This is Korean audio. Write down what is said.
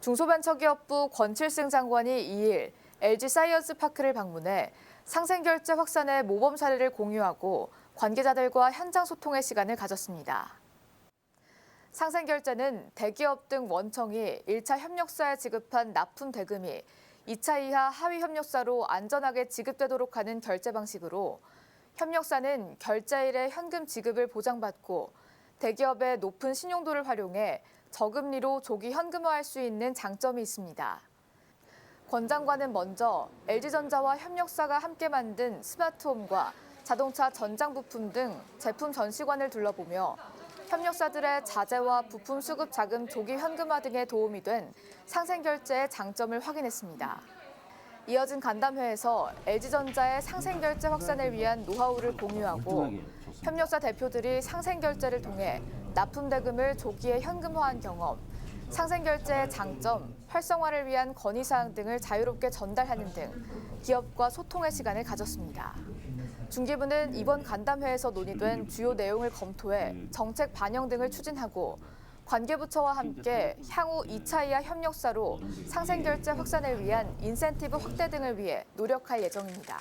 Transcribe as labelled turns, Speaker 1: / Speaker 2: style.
Speaker 1: 중소벤처기업부 권칠승 장관이 2일 LG 사이언스 파크를 방문해 상생결제 확산의 모범 사례를 공유하고 관계자들과 현장 소통의 시간을 가졌습니다. 상생결제는 대기업 등 원청이 1차 협력사에 지급한 납품 대금이 2차 이하 하위 협력사로 안전하게 지급되도록 하는 결제 방식으로 협력사는 결제일에 현금 지급을 보장받고 대기업의 높은 신용도를 활용해 저금리로 조기 현금화할 수 있는 장점이 있습니다. 권 장관은 먼저 LG전자와 협력사가 함께 만든 스마트홈과 자동차 전장 부품 등 제품 전시관을 둘러보며 협력사들의 자재와 부품 수급 자금 조기 현금화 등에 도움이 된 상생 결제의 장점을 확인했습니다. 이어진 간담회에서 LG전자의 상생 결제 확산을 위한 노하우를 공유하고 협력사 대표들이 상생결제를 통해 납품 대금을 조기에 현금화한 경험, 상생결제의 장점, 활성화를 위한 건의사항 등을 자유롭게 전달하는 등 기업과 소통의 시간을 가졌습니다. 중기부는 이번 간담회에서 논의된 주요 내용을 검토해 정책 반영 등을 추진하고 관계부처와 함께 향후 2차 이하 협력사로 상생결제 확산을 위한 인센티브 확대 등을 위해 노력할 예정입니다.